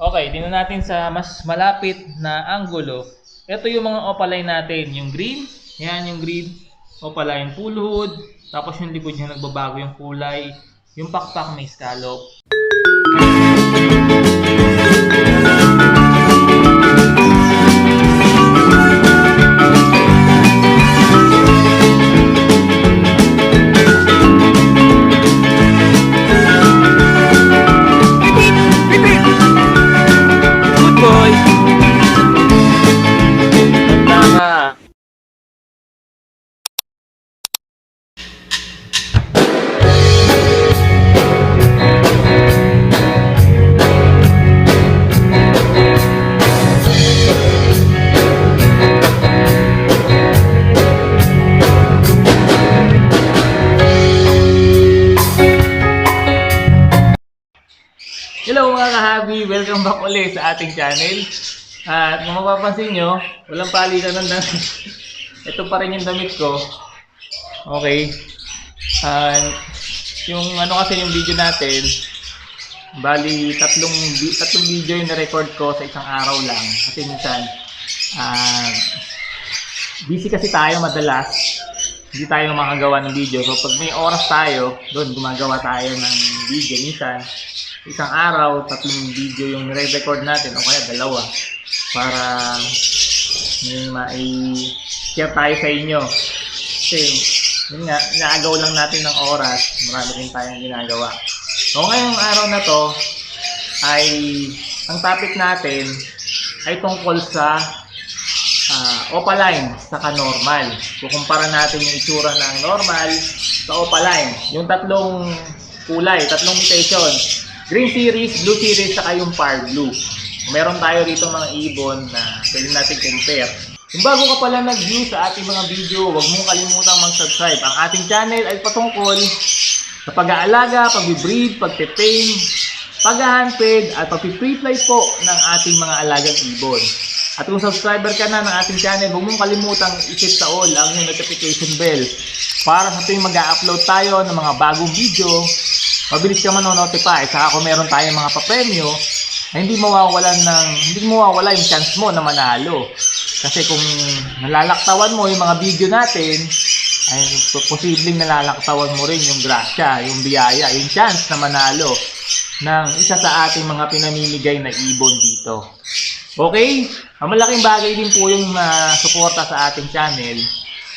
Okay, dito natin sa mas malapit na anggulo. Ito yung mga opaline natin. Yung green, yan yung green. Opaline full hood. Tapos yung likod niya nagbabago yung kulay. Yung pakpak may scallop. Welcome back ulit sa ating channel. At kung mapapansin nyo, walang palitan ng damit. Ito pa rin yung damit ko. Okay. And yung ano kasi yung video natin, bali tatlong, tatlong video yung na-record ko sa isang araw lang. Kasi minsan, ah busy kasi tayo madalas. Hindi tayo makagawa ng video. So pag may oras tayo, doon gumagawa tayo ng video. Minsan, isang araw, tatlong video yung nire-record natin o kaya dalawa para may mai-share tayo sa inyo. Kasi, yun nga, inaagaw lang natin ng oras. Marami rin tayong ginagawa. So, ngayong araw na to, ay, ang topic natin ay tungkol sa ah, opaline saka normal. Kukumpara natin yung itsura ng normal sa opaline. Yung tatlong kulay, tatlong mutation. Green series, blue series, saka yung par blue. Meron tayo rito mga ibon na pwede natin compare. Kung bago ka pala nag-view sa ating mga video, huwag mong kalimutang mag-subscribe. Ang ating channel ay patungkol sa pag-aalaga, pag-breed, pag-tame, pag-handfed, at pag-pre-fly po ng ating mga alagang ibon. At kung subscriber ka na ng ating channel, huwag mong kalimutang i-hit sa all ang notification bell para sa tuwing mag-upload tayo ng mga bagong video, mabilis ka manonotify. Saka kung meron tayong mga papremyo, na hindi mawawalan ng hindi mawawala yung chance mo na manalo. Kasi kung nalalaktawan mo yung mga video natin, ay posibleng nalalaktawan mo rin yung grasya, yung biyaya, yung chance na manalo ng isa sa ating mga pinamimigay na ibon dito. Okay? Ang malaking bagay din po yung uh, suporta sa ating channel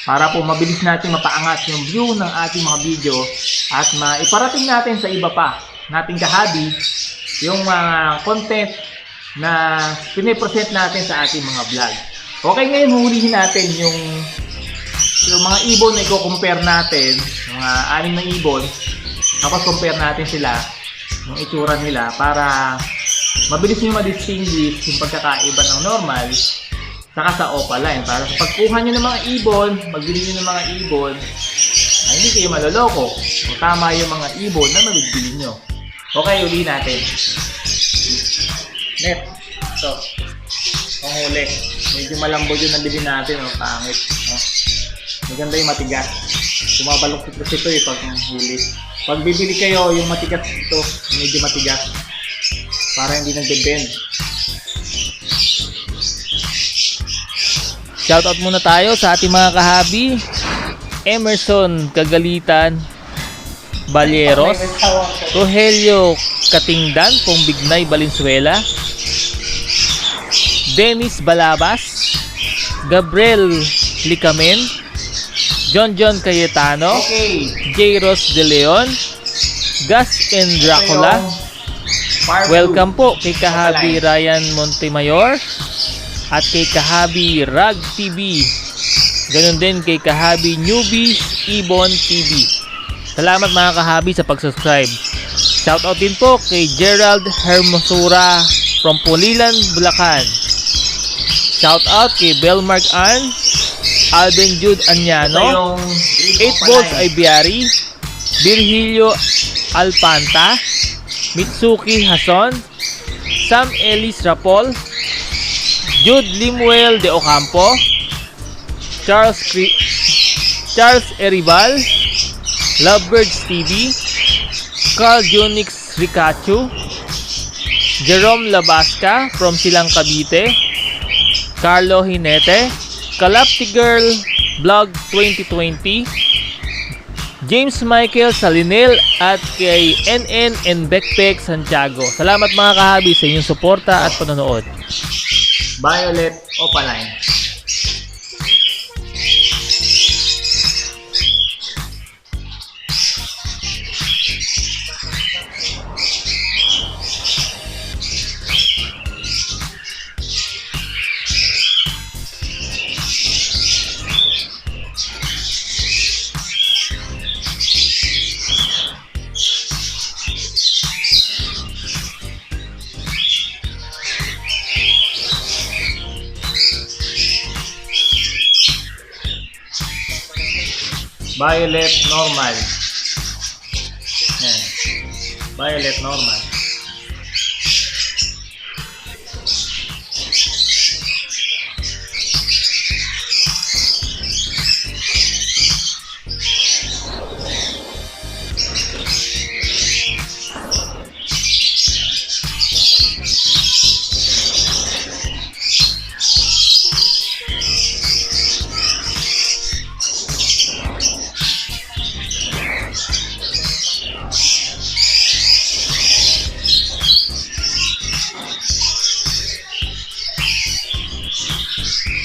para po mabilis natin mapaangat yung view ng ating mga video at maiparating natin sa iba pa nating kahabi yung mga content na pinipresent natin sa ating mga vlog. Okay, ngayon huhulihin natin yung yung mga ibon na i-compare natin, mga anim na ibon, tapos compare natin sila, yung itsura nila para mabilis nyo ma-distinguish yung pagkakaiba ng normal saka sa opaline. Para sa pagkuha nyo ng mga ibon, magbili nyo ng mga ibon, ay hindi kayo maloloko. Kung tama yung mga ibon na mabibili nyo. Okay, uli natin. Net. Ito. Panghuli. Medyo malambot yung nabili natin. Oh, pangit. Oh. Maganda yung matigas. Bumabalok kasi ito eh pag huli. Pag bibili kayo, yung matigas ito, medyo matigas. Para hindi nagbe-bend. Shoutout muna tayo sa ating mga kahabi. Emerson Kagalitan Balyeros. Rogelio Katingdan, Pumbignay, Valenzuela. Dennis Balabas. Gabriel Licamen. John John Cayetano. J. Ross De Leon. Gus and Dracula. Welcome po kay Kahabi Ryan Montemayor at kay Kahabi Rag TV. Ganon din kay Kahabi Newbies Ibon TV. Salamat mga kahabi sa pag-subscribe. Shoutout din po kay Gerald Hermosura from Pulilan, Bulacan. Shoutout kay Belmark Ann, Alvin Jude Anyano, 8 Volts Ibiari, Virgilio Alpanta, Mitsuki Hason, Sam Ellis Rapol, Jude Limuel de Ocampo, Charles Cri- Charles Eribal, Lovebirds TV, Carl Junix Ricachu, Jerome Labasca from Silang Cavite, Carlo Hinete, Kalapti Girl Vlog 2020, James Michael Salinel at kay NN and Backpack Santiago. Salamat mga kahabi sa inyong suporta at panonood. Violet Opaline. Violet normal. Yan. Violet normal.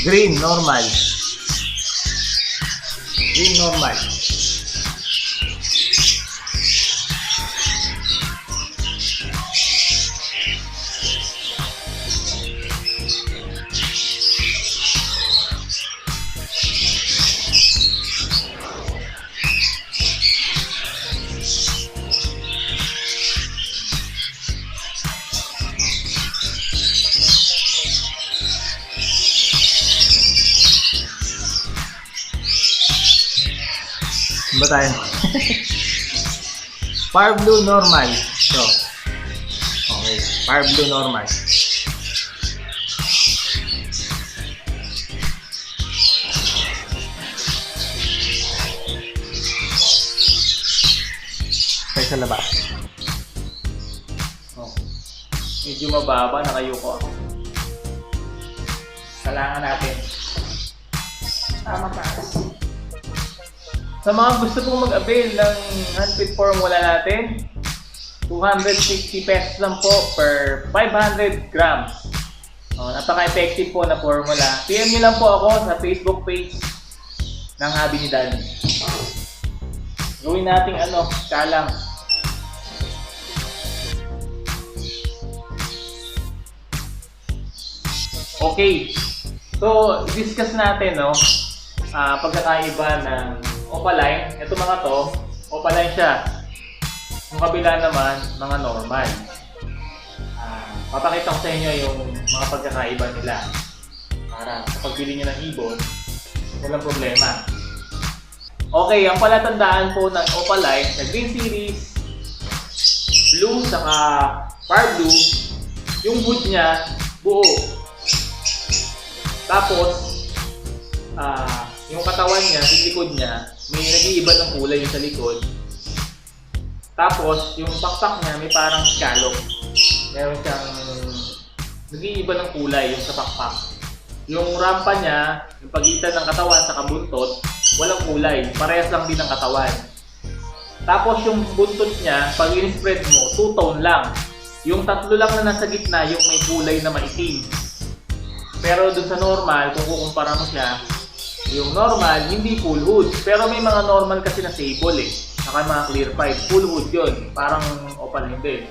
Green normal. Green normal. Fire blue normal. So. Okay. Fire blue normal. Tayo sa labas. Oh. Medyo mababa, nakayuko ako. Kailangan natin. Tama taas. Sa mga gusto pong mag-avail ng handpick formula natin, 260 pesos lang po per 500 grams. Oh, napaka-effective po na formula. PM nyo lang po ako sa Facebook page ng Habi ni Danny. Gawin nating ano, kalang. Okay. So, discuss natin, no? ah pagkakaiba ng opaline. Ito mga to, opaline siya. Yung kabila naman, mga normal. Ah, papakita ko sa inyo yung mga pagkakaiba nila. Para sa pagbili nyo ng ibon, walang problema. Okay, ang palatandaan po ng opaline sa Green Series, blue saka far blue, yung wood niya buo. Tapos, ah, yung katawan niya, yung likod niya, may nag-iiba ng kulay yung sa likod. Tapos, yung pakpak niya, may parang scallop. Meron siyang nag-iiba ng kulay yung sa pakpak. Yung rampa niya, yung pagitan ng katawan sa kabuntot, walang kulay. Parehas lang din ng katawan. Tapos yung buntot niya, pag in-spread mo, two-tone lang. Yung tatlo lang na nasa gitna, yung may kulay na maitim. Pero dun sa normal, kung kukumpara mo siya, yung normal, hindi full hood. Pero may mga normal kasi na sable eh. Saka mga clear pipe. Full hood yun. Parang opal hindi.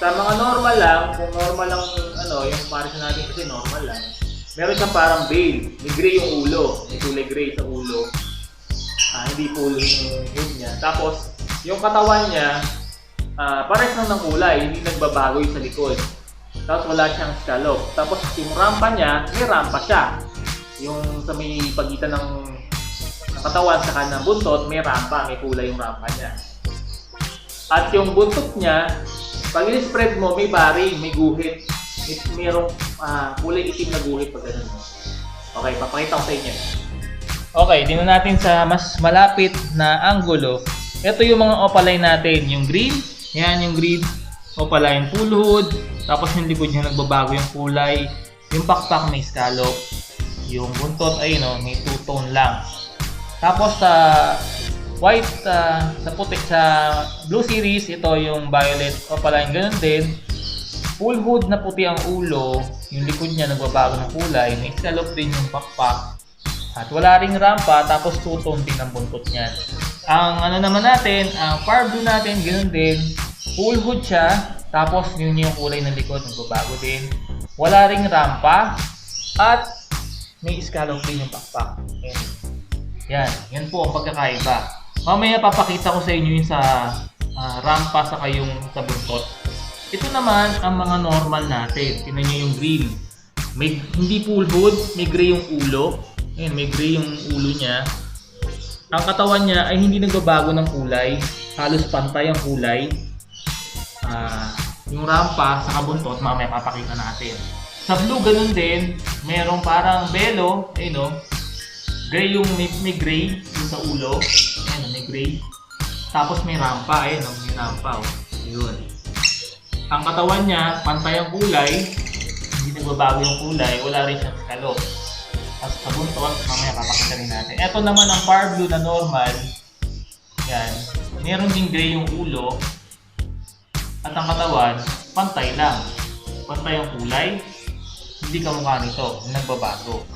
Sa mga normal lang, kung normal lang, ano, yung comparison natin kasi normal lang. Meron siyang parang veil. May gray yung ulo. May kulay gray sa ulo. Ah, hindi full yung hood niya. Tapos, yung katawan niya, ah, pares lang ng kulay. Hindi nagbabago yung sa likod. Tapos wala siyang scallop. Tapos yung rampa niya, may rampa siya. Yung sa may pagitan ng, ng katawan sa kanang buntot, may rampa, may kulay yung rampa niya. At yung buntot niya, pag spread mo, may bari, may guhit. May, mayroong ah, kulay itim na guhit pag ganun. Okay, papakita ko sa inyo. Okay, dino natin sa mas malapit na angulo. Ito yung mga opaline natin, yung green, yan yung green. opaline full hood, tapos yung likod niya nagbabago yung kulay, yung backpack may scallop, yung buntot ay no, may two-tone lang. Tapos sa white ah, sa puti sa blue series ito yung violet opaline ganun din. Full hood na puti ang ulo, yung likod niya nagbabago ng kulay, may scallop din yung backpack. At wala ring rampa, tapos two-tone din ang buntot niyan. Ang ano naman natin, ang far blue natin, ganun din. Full hood siya, tapos yun yung kulay ng likod, nagbabago din. Wala ring rampa, at may scallop din yung backpack. Ayan. Yan, yan po ang pagkakaiba. Mamaya papakita ko sa inyo yung sa ah, rampa sa yung sa buntot. Ito naman ang mga normal natin. Tingnan nyo yung green. May, hindi full hood, may gray yung ulo. Ayan, may gray yung ulo niya. Ang katawan niya ay hindi nagbabago ng kulay. Halos pantay ang kulay. Ah, yung rampa sa kabuntot, mamaya papakita natin. Sa blue, ganun din. Merong parang belo, eh no, Gray yung may, may gray yung sa ulo. Ayan, may gray. Tapos may rampa. Ayan, oh, may rampa. Oh. Yun. Ang katawan niya, pantay ang kulay. Hindi nagbabago yung kulay. Wala rin siyang scallop. Tapos sa buntot, mamaya papakita rin natin. Ito naman ang far blue na normal. Yan. Meron din gray yung ulo. At ang katawan, pantay lang. Pantay ang kulay. Hindi kamukha nito. Yung nagbabago.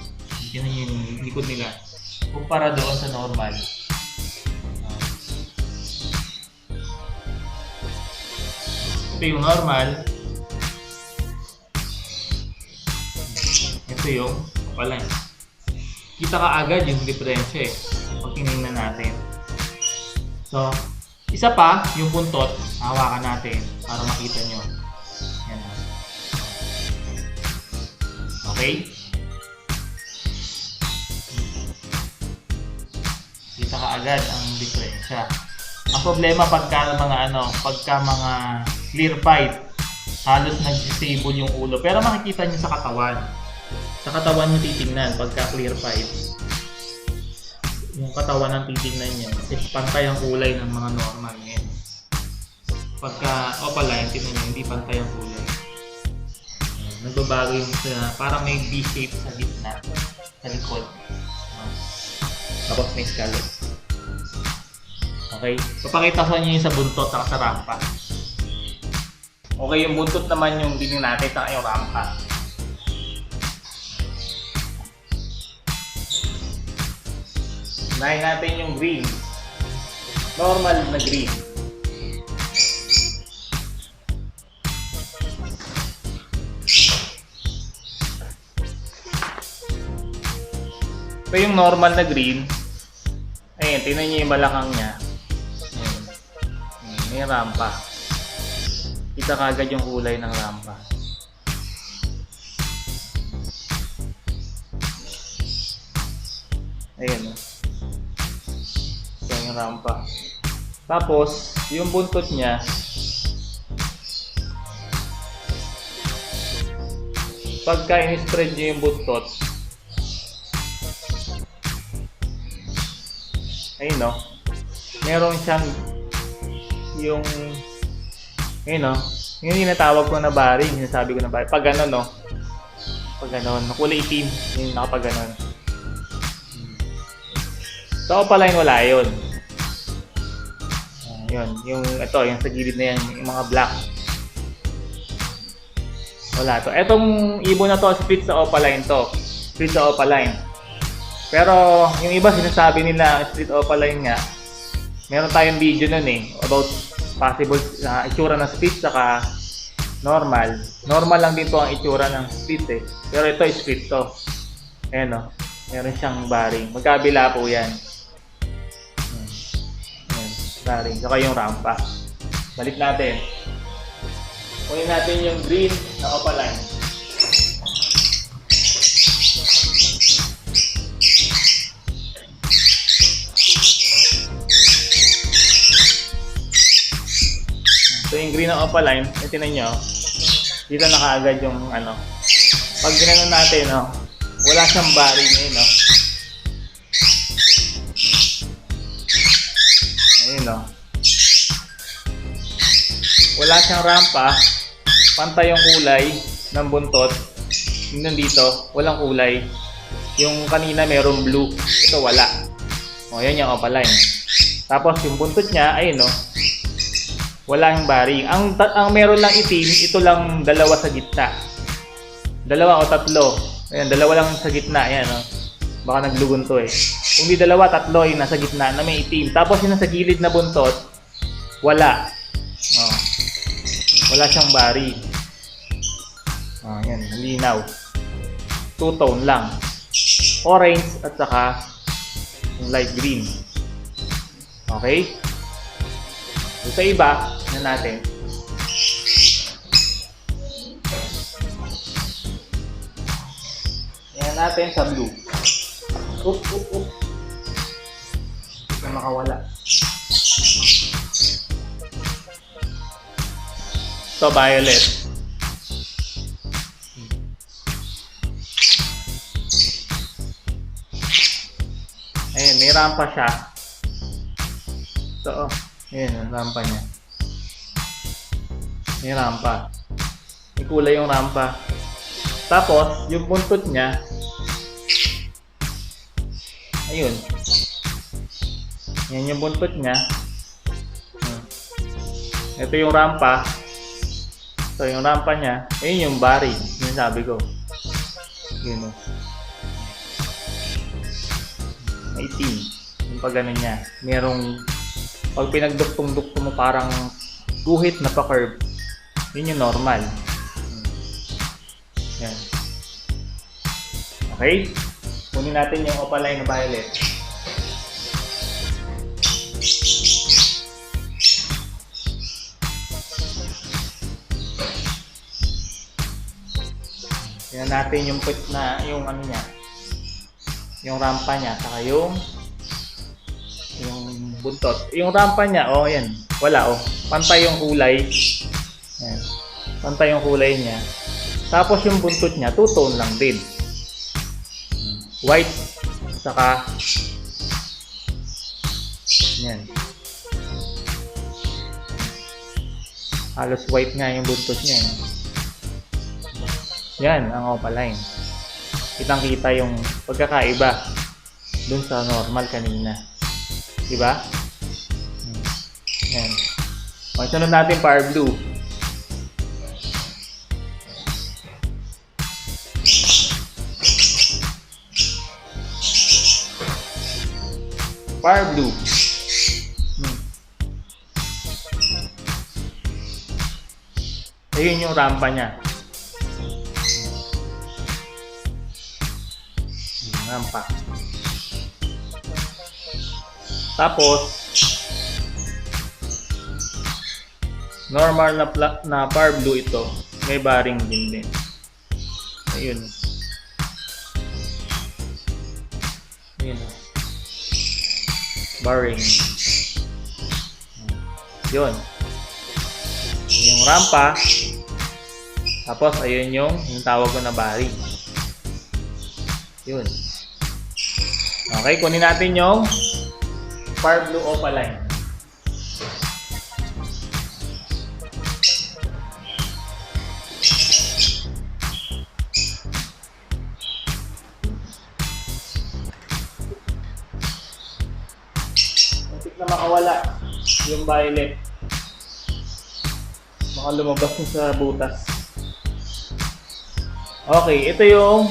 Yun yung likod nila. Kumpara doon sa normal. Ito yung normal. Ito yung wala. Kita ka agad yung diferensya eh. Pag tinignan natin. So, isa pa, yung buntot, hawakan natin para makita nyo. Okay? kita ka agad ang diferensya. Ang problema pagka mga ano, pagka mga clear fight, halos nag-stable yung ulo. Pero makikita niyo sa katawan. Sa katawan niyo titingnan pagka clear fight. Yung katawan ang titingnan niyo. Kasi pantay ang kulay ng mga normal ngayon. Pagka opaline, tingnan niyo, hindi pantay ang kulay. Nagbabago yung sa, parang may V-shape sa gitna, sa likod. Ah. Tapos may scallop. Okay? Papakita sa inyo yung sa buntot at sa rampa. Okay, yung buntot naman yung dining natin sa yung rampa. Unahin natin yung green. Normal na green. Ito yung normal na green. Ayan, tingnan niyo yung balakang niya. Ayan. Ayan, may rampa. Kita kagad yung kulay ng rampa. Ayan. Ito yung rampa. Tapos, yung buntot niya, pagka in-spread niyo yung buntot, ayun no, meron siyang yung ayun no, yung tinatawag ko na baring, yung sabi ko na baring, pag ano no, pag ganon, kulay itim, yung nakapag ganon. Sa opaline wala yun. Ah, yun, yung ito, yung sa gilid na yan, yung mga black. Wala to. Etong ibon na to, split sa opaline to. Split sa opaline. Pero yung iba sinasabi nila split opaline nga. Meron tayong video nun eh about possible na itsura ng split saka normal. Normal lang din to ang itsura ng split eh. Pero ito split to. Ayan o. Meron siyang baring. Magkabila po yan. Ayan. Ayan. Baring. Saka yung rampa. Balik natin. Kunin natin yung green na opaline. Green na opaline, yung tinan nyo, dito na kaagad yung ano. Pag ginanon natin, no, wala siyang bearing ngayon, no. Ayun, no. wala siyang rampa, pantay yung kulay ng buntot. Yung nandito, walang kulay. Yung kanina merong blue, ito wala. O, yan yung opaline. Tapos yung buntot niya, ayun no, wala yung bearing. Ang, ang meron lang itim, ito lang dalawa sa gitna. Dalawa o tatlo. Ayan, dalawa lang sa gitna. Ayan, no? Baka naglugon to eh. Kung di dalawa, tatlo yung nasa gitna na may itim. Tapos yung nasa gilid na buntot, wala. Oh. Wala siyang bari. Oh, yan, linaw. Two-tone lang. Orange at saka light green. Okay? Sa iba, na natin. Yan natin sa blue. Up, up, up. Na makawala. So, violet. Ayan, may rampa siya. So, oh, ayan, ang rampa niya. May rampa. May kulay yung rampa. Tapos, yung buntot niya, ayun. Yan yung buntot niya. Ito yung rampa. So, yung rampa niya, ayun yung bari. Yung sabi ko. Yun o. May itim. Yung pag niya. Merong, pag pinagduktong-duktong mo parang guhit na pa-curve. Yun yung normal. Yan. Okay? Kunin natin yung opaline na violet. Tingnan natin yung put na yung ano niya. Yung rampa niya saka yung buntot. Yung rampa niya, oh yan. Wala oh. Pantay yung kulay. Yan. Pantay yung kulay niya. Tapos yung buntot niya, two-tone lang din. White, saka yan. Halos white nga yung buntot niya. Eh. Yan, ang opaline. Kitang kita yung pagkakaiba dun sa normal kanina. Diba? Okay, sunod natin power blue. Fire blue. Hmm. Ayun yung rampa niya. Hmm, rampa. Tapos, normal na na fire blue ito. May bearing din din. Ayun. Ayun. Bearing. Yun. Yun yung rampa. Tapos, ayun yung, yung tawag ko na bearing. Yun. Okay, kunin natin yung fire blue opaline. Yung violet. Baka lumabas sa butas. Okay, ito yung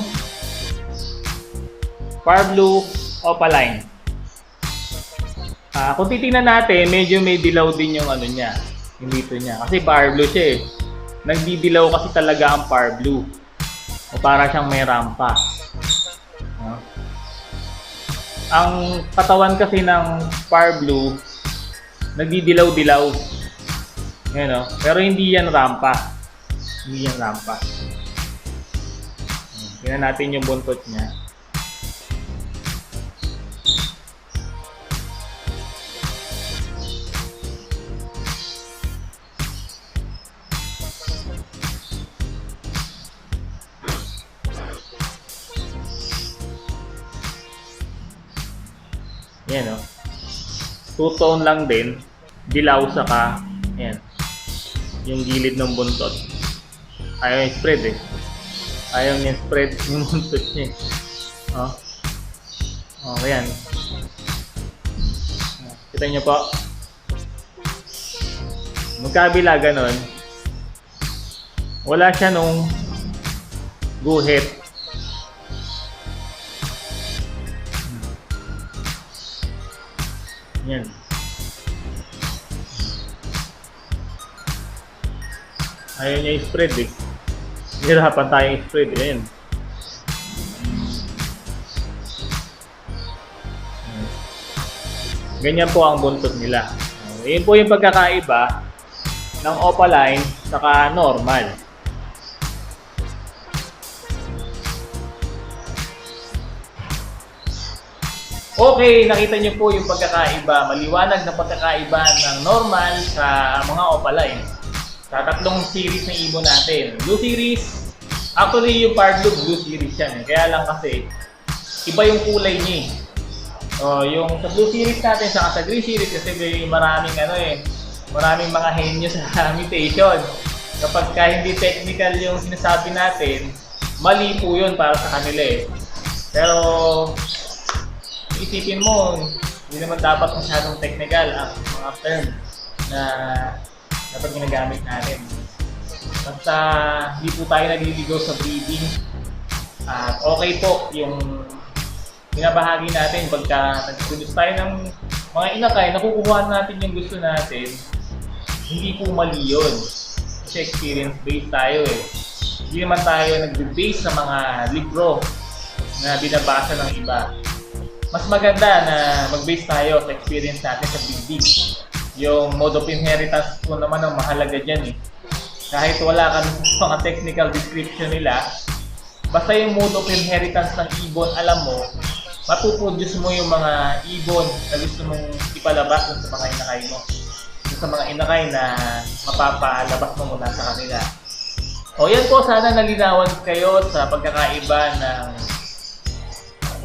fire blue opaline. Ah, kung titingnan natin, medyo may dilaw din yung ano niya, yung dito niya. Kasi fire blue siya eh. Nagdidilaw kasi talaga ang fire blue. O para siyang may rampa. No? Ang katawan kasi ng fire blue, nagdidilaw-dilaw. Yan o. Pero hindi yan rampa. Hindi yan rampa. Tingnan natin yung buntot niya. Yan o. Two tone lang din. Dilaw saka. Yan. yung gilid ng buntot. Ayaw yung spread eh. Ayaw niya spread yung buntot niya. eh. Oh. Oh, ayan. Kita niyo po. Magkabila ganon. Wala siya nung guhit. Yan. Ayaw niya i-spread eh. Hirapan tayong i-spread. Ayan. Ganyan po ang buntot nila. Ayan po yung pagkakaiba ng opaline saka normal. Okay, nakita niyo po yung pagkakaiba, maliwanag na pagkakaiba ng normal sa mga opaline. Sa tatlong series ng ibon natin. Blue series, actually yung Par Blue, Blue series yan. eh. Kaya lang kasi, iba yung kulay niya eh. Oh, yung sa Blue series natin, saka sa Green series kasi may maraming ano eh, maraming mga henyo sa mutation. Kapag ka hindi technical yung sinasabi natin, mali po yun para sa kanila eh. Pero isipin mo, hindi naman dapat masyadong technical ang mga term na dapat ginagamit natin. Basta hindi po tayo nagliligaw sa breeding. At okay po yung binabahagi natin pagka nag-produce tayo ng mga inakay, nakukuha natin yung gusto natin, hindi po mali yun. Kasi experience-based tayo eh. Hindi naman tayo nag-base sa mga libro na binabasa ng iba mas maganda na mag-base tayo sa experience natin sa breeding. Yung mode of inheritance po naman ang mahalaga dyan eh. Kahit wala ka sa mga technical description nila, basta yung mode of inheritance ng ibon, alam mo, mapuproduce mo yung mga ibon na gusto mong ipalabas sa mga inakay mo. Sa mga inakay na mapapalabas mo muna sa kanila. O yan po, sana nalinawan kayo sa pagkakaiba ng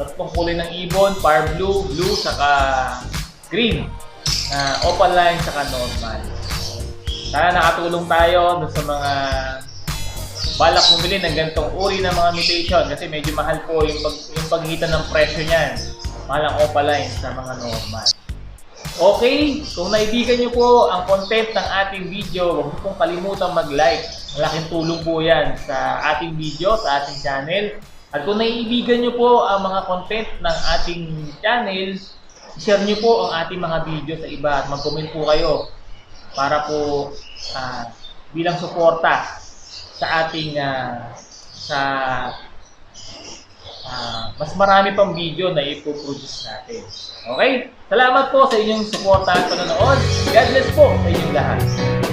tatlong kulay ng ibon, par blue, blue, saka green. Na opaline, saka normal. Sana nakatulong tayo dun sa mga balak bumili ng ganitong uri ng mga mutation kasi medyo mahal po yung, pag, yung pagitan ng presyo niyan. Mahal ang opaline sa mga normal. Okay, kung naibigan niyo po ang content ng ating video, huwag pong kalimutang mag-like. Malaking tulong po yan sa ating video, sa ating channel. At kung naiibigan nyo po ang mga content ng ating channel, share nyo po ang ating mga video sa iba at mag-comment po kayo para po ah, bilang suporta sa ating ah, sa ah, mas marami pang video na ipoproduce natin. Okay? Salamat po sa inyong suporta at panonood. God bless po sa inyong lahat.